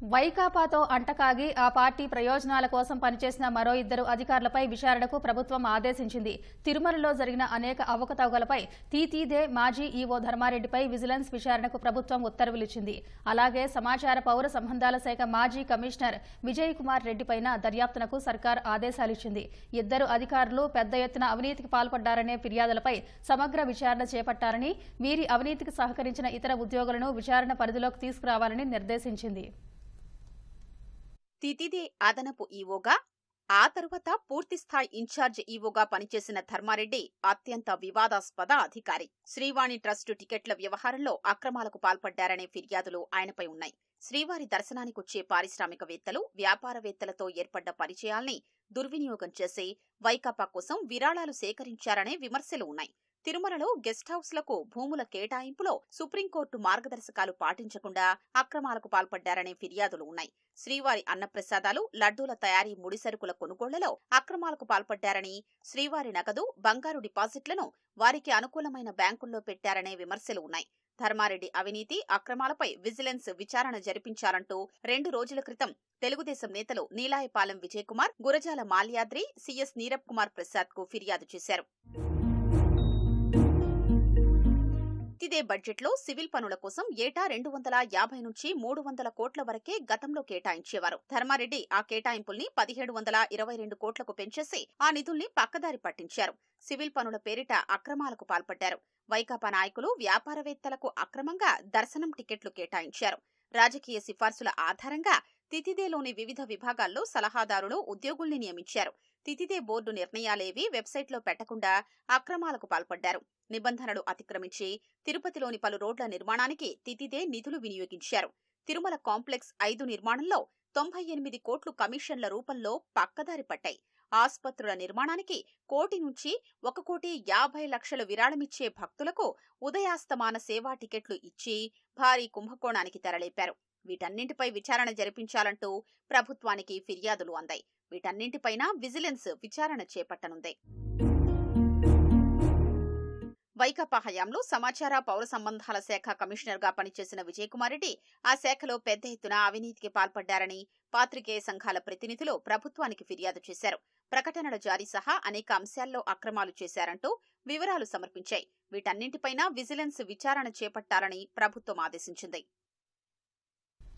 వైకాపాతో అంటకాగి ఆ పార్టీ ప్రయోజనాల కోసం పనిచేసిన మరో ఇద్దరు అధికారులపై విచారణకు ప్రభుత్వం ఆదేశించింది. తిరుమలలో జరిగిన అనేక అవకతవకలపై తీతీదే మాజీ ఈవో ధర్మారెడ్డిపై విజిలెన్స్ విచారణకు ప్రభుత్వం ఉత్తర్వులిచ్చింది. అలాగే సమాచార పౌర సంబంధాల శాఖ మాజీ కమిషనర్ విజయ్ కుమార్ రెడ్డిపైన దర్యాప్తునకు సర్కార్ ఆదేశాలిచ్చింది. ఇద్దరు అధికారులు పెద్ద ఎత్తున అవినీతికి పాల్పడ్డారనే ఫిర్యాదులపై సమగ్ర విచారణ చేపట్టారని వీరి అవినీతికి సహకరించిన ఇతర ఉద్యోగులను విచారణ పరిధిలోకి తీసుకురావాలని నిర్దేశించింది. తితిదే అదనపు ఈవోగా ఆ తరువాత పూర్తిస్థాయి ఇన్ఛార్జ్ ఈవోగా పనిచేసిన ధర్మారెడ్డి అత్యంత వివాదాస్పద అధికారి. శ్రీవాణి ట్రస్టు టికెట్ల వ్యవహారంలో అక్రమాలకు పాల్పడ్డారనే ఫిర్యాదులు ఆయనపై ఉన్నాయి. శ్రీవారి దర్శనానికొచ్చే పారిశ్రామికవేత్తలు వ్యాపారవేత్తలతో ఏర్పడ్డ పరిచయాల్ని దుర్వినియోగం చేసి వైకాపా కోసం విరాళాలు సేకరించారనే విమర్శలు ఉన్నాయి. తిరుమలలో గెస్ట్ హౌస్లకు భూముల కేటాయింపులో సుప్రీంకోర్టు మార్గదర్శకాలు పాటించకుండా అక్రమాలకు పాల్పడ్డారనే ఫిర్యాదులు ఉన్నాయి. శ్రీవారి అన్నప్రసాదాలు లడ్డూల తయారీ ముడిసరుకుల కొనుగోళ్ళలో అక్రమాలకు పాల్పడ్డారని శ్రీవారి నగదు బంగారు డిపాజిట్లను వారికి అనుకూలమైన బ్యాంకుల్లో పెట్టారనే విమర్శలు ఉన్నాయి. ధర్మారెడ్డి అవినీతి అక్రమాలపై విజిలెన్స్ విచారణ జరిపించారంటూ రెండు రోజుల క్రితం తెలుగుదేశం నేతలు నీలాయపాలెం విజయకుమార్ గురజాల మాల్యాద్రి సీఎస్ నీరబ్ కుమార్ ప్రసాద్కు ఫిర్యాదు చేశారు. ఇదే బడ్జెట్లో సివిల్ పనుల కోసం ఏటా రెండు వందల యాభై నుంచి మూడు వందల కోట్ల వరకే గతంలో కేటాయించేవారు. ధర్మారెడ్డి ఆ కేటాయింపుల్ని పదిహేడు వందల ఇరవై రెండు కోట్లకు పెంచేసి ఆ నిధుల్ని పక్కదారి పట్టించారు. సివిల్ పనుల పేరిట అక్రమాలకు పాల్పడ్డారు. వైకాపా నాయకులు వ్యాపారవేత్తలకు అక్రమంగా దర్శనం టికెట్లు కేటాయించారు. రాజకీయ సిఫార్సుల ఆధారంగా తితిదేలోని వివిధ విభాగాల్లో సలహాదారులు ఉద్యోగుల్ని నియమించారు. తితిదే బోర్డు నిర్ణయాలేవీ వెబ్సైట్లో పెట్టకుండా అక్రమాలకు పాల్పడ్డారు. నిబంధనలు అతిక్రమించి తిరుపతిలోని పలు రోడ్ల నిర్మాణానికి తితిదే నిధులు వినియోగించారు. తిరుమల కాంప్లెక్స్ ఐదు నిర్మాణంలో తొంభై ఎనిమిది కోట్లు కమిషన్ల రూపంలో పక్కదారి పట్టాయి. ఆస్పత్రుల నిర్మాణానికి కోటి నుంచి ఒక కోటి యాభై లక్షల విరాళమిచ్చే భక్తులకు ఉదయాస్తమాన సేవా టికెట్లు ఇచ్చి భారీ కుంభకోణానికి తెరలేపారు. వీటన్నింటిపై విచారణ జరిపించాలంటూ ప్రభుత్వానికి ఫిర్యాదులు అందాయి. వీటన్నింటిపైన విజిలెన్స్ విచారణ చేపట్టనుంది. వైకాపా హయాంలో సమాచార పౌర సంబంధాల శాఖ కమిషనర్గా పనిచేసిన విజయకుమారెడ్డి ఆ శాఖలో పెద్ద ఎత్తున అవినీతికి పాల్పడ్డారని పాత్రికేయ సంఘాల ప్రతినిధులు ప్రభుత్వానికి ఫిర్యాదు చేశారు. ప్రకటనల జారీ సహా అనేక అంశాల్లో అక్రమాలు చేశారంటూ వివరాలు సమర్పించాయి. వీటన్నింటిపైన విజిలెన్స్ విచారణ చేపట్టాలని ప్రభుత్వం ఆదేశించింది.